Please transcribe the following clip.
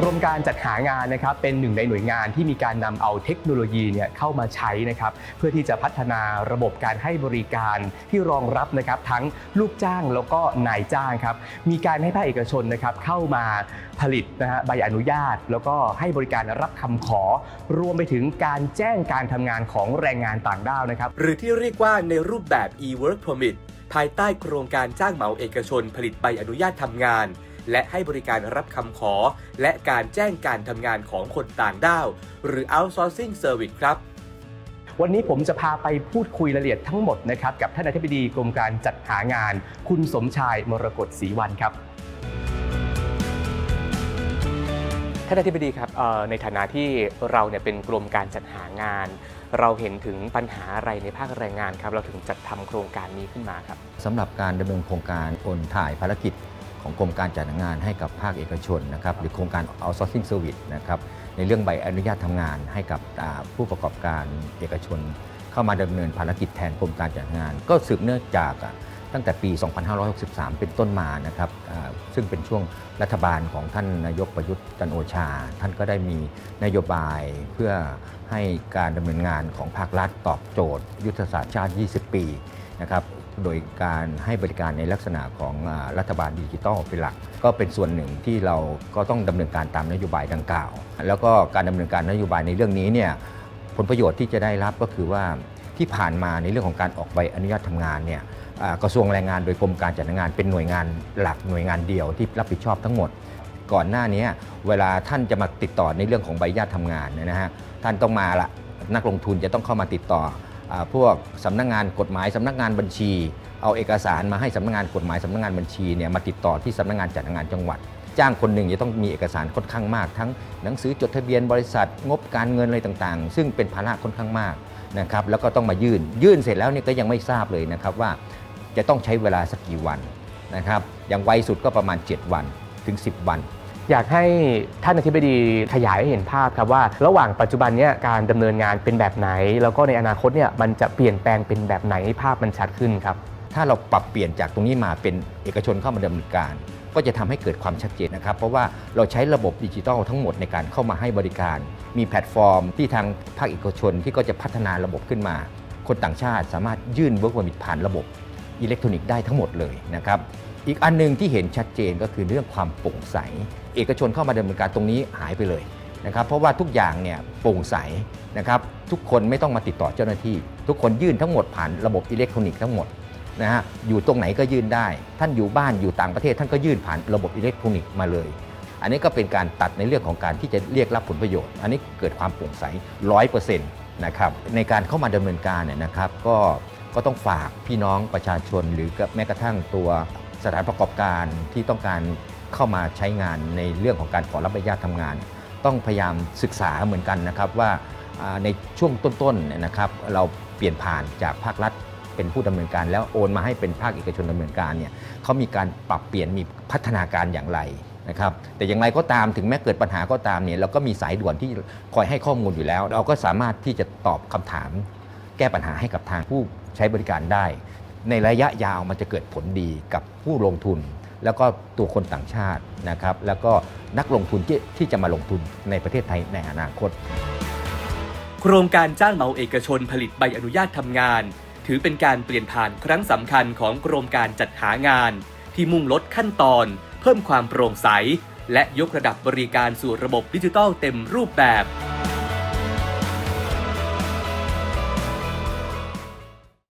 กรมการจัดหางานนะครับเป็นหนึ่งในหน่วยงานที่มีการนำเอาเทคโนโลยีเนี่ยเข้ามาใช้นะครับเพื่อที่จะพัฒนาระบบการให้บริการที่รองรับนะครับทั้งลูกจ้างแล้วก็นายจ้างครับมีการให้ภาคเอกชนนะครับเข้ามาผลิตนะฮะใบอนุญาต แล้วก็ให้บริการรับคำขอ รวมไปถึงการแจ้งการทำงานของแรงงานต่างด้าวนะครับหรือที่เรียกว่าในรูปแบบ e-work permit ภายใต้โครงการจ้างเหมาเอกชนผลิตใบอนุญาตทำงาน และให้บริการรับคำขอ และการแจ้งการทำงานของคนต่างด้าว หรือ outsourcing service ครับ วันนี้ผมจะพาไปพูดคุยรายละเอียดทั้งหมดนะครับกับท่านอธิบดีกรมการจัดหางาน คุณสมชายมรกตศรีวันครับท่านอธิบดีครับเอ่อในฐานะที่เราเนี่ยเป็นกรมการจัดหางาน เราเห็นถึงปัญหาอะไรในภาคแรงงานครับ เราถึงจัดทำโครงการนี้ขึ้นมาครับสำหรับการดำเนินโครงการโอนถ่ายภารกิจ ของกรมการจัดงานให้กับภาคเอกชนนะครับหรือโครงการ outsourcing service นะครับในเรื่องใบอนุญาตทำงานให้กับผู้ประกอบการเอกชน เข้ามาดำเนินภารกิจแทนกรมการจัดงาน ก็สืบเนื่องจากตั้งแต่ปี 2563 เป็นต้นมานะครับซึ่งเป็นช่วงรัฐบาลของท่านนายกประยุทธ์จันโอชา ท่านก็ได้มีนโยบายเพื่อให้การดำเนินงานของภาครัฐตอบโจทย์ ยุทธศาสตร์ชาติ 20 ปี นะครับโดยการให้บริการในลักษณะของอรัฐบาลดิจิทัลเป็นหลัก ก็เป็นส่วนหนึ่งที่เราก็ต้องดำเนินการตามนโยบายดังกล่าว แล้วก็การดำเนินการนโยบายในเรื่องนี้เนี่ยผลประโยชน์ที่จะได้รับก็คือว่าที่ผ่านมาในเรื่องของการออกใบอนุญาตทำงานเนี่ยกระทรวงแรงงานโดยกรมการจัดงานเป็นหน่วยงานหลักหน่วยงานเดียวที่รับผิดชอบทั้งหมด ก่อนหน้านี้เวลาท่านจะมาติดต่อในเรื่องของใบอนุญาตทำงานเนยนะฮะท่านต้องมาละนักลงทุนจะต้องเข้ามาติดต่อ พวกสำนักงานกฎหมายสำนักงานบัญชี เอาเอกสารมาให้สำนักงานกฎหมายสำนักงานบัญชีเนี่ยมาติดต่อที่สำนักงานจัดหางานจังหวัด จ้างคนหนึ่งจะต้องมีเอกสารค่อนข้างมาก ทั้งหนังสือจดทะเบียนบริษัทงบการเงินอะไรต่างๆ ซึ่งเป็นภาระค่อนข้างมากนะครับแล้วก็ต้องมายื่น ยื่นเสร็จแล้วเนี่ยก็ยังไม่ทราบเลยนะครับว่าจะต้องใช้เวลาสักกี่วันนะครับอย่างไวสุดก็ประมาณ 7 วันถึง 10 วัน อยากให้ท่านอธิบดีขยายให้เห็นภาพครับว่า ระหว่างปัจจุบันเนี้การดำเนินงานเป็นแบบไหน แล้วก็ในอนาคตเนี่ยมันจะเปลี่ยนแปลงเป็นแบบไหนให้ภาพมันชัดขึ้นครับ ถ้าเราปรับเปลี่ยนจากตรงนี้มาเป็นเอกชนเข้ามาดำเนินการ ก็จะทำให้เกิดความชัดเจนนะครับ เพราะว่าเราใช้ระบบดิจิทัลทั้งหมดในการเข้ามาให้บริการ มีแพลตฟอร์มที่ทางภาคเอกชนที่ก็จะพัฒนาระบบขึ้นมา คนต่างชาติสามารถยื่นเวิร์กวอมิผ่านระบบอิเล็กทรอนิกส์ได้ทั้งหมดเลยนะครับ อีกอันหนึงที่เห็นชัดเจนก็คือเรื่องความโปร่งใส เอกชนเข้ามาดำเนินการตรงนี้หายไปเลยนะครับเพราะว่าทุกอย่างเนี่ยโปร่งใสนะครับทุกคนไม่ต้องมาติดต่อเจ้าหน้าที่ ทุกคนยื่นทั้งหมดผ่านระบบอิเล็กทรอนิกส์ทั้งหมดนะฮะอยู่ตรงไหนก็ยื่นได้ ท่านอยู่บ้านอยู่ต่างประเทศ ท่านก็ยื่นผ่านระบบอิเล็กทรอนิกส์มาเลย อันนี้ก็เป็นการตัดในเรื่องของการที่จะเรียกรับผลประโยชน์ อันนี้เกิดความโปร่งใสร้อยเปอร์เซ็นต์นะครับในการเข้ามาดำเนินการเนี่ยนะครับก็ก็ต้องฝากพี่น้องประชาชนหรือแม้กระทั่งตัว สถานประกอบการที่ต้องการเข้ามาใช้งานในเรื่องของการขอรับใบอนุญาตทำงาน ต้องพยายามศึกษาเหมือนกันนะครับว่าในช่วงต้นๆเนี่ยนะครับเราเปลี่ยนผ่านจากภาครัฐเป็นผู้ดำเนินการ แล้วโอนมาให้เป็นภาคเอกชนดำเนินการเนี่ยเขามีการปรับเปลี่ยนมีพัฒนาการอย่างไรนะครับแต่อย่างไรก็ตามถึงแม้เกิดปัญหาก็ตามเนี่ยเราก็มีสายด่วนที่คอยให้ข้อมูลอยู่แล้ว เราก็สามารถที่จะตอบคำถาม แก้ปัญหาให้กับทางผู้ใช้บริการได้ ในระยะยาวมันจะเกิดผลดีกับผู้ลงทุน แล้วก็ตัวคนต่างชาตินะครับ แล้วก็นักลงทุนที่ที่จะมาลงทุนในประเทศไทยในอนาคต โครงการจ้างเหมาเอกชนผลิตใบอนุญาตทำงาน ถือเป็นการเปลี่ยนผ่านครั้งสำคัญของกรมการจัดหางาน ที่มุ่งลดขั้นตอน เพิ่มความโปร่งใส และยกระดับบริการสู่ระบบดิจิทัลเต็มรูปแบบ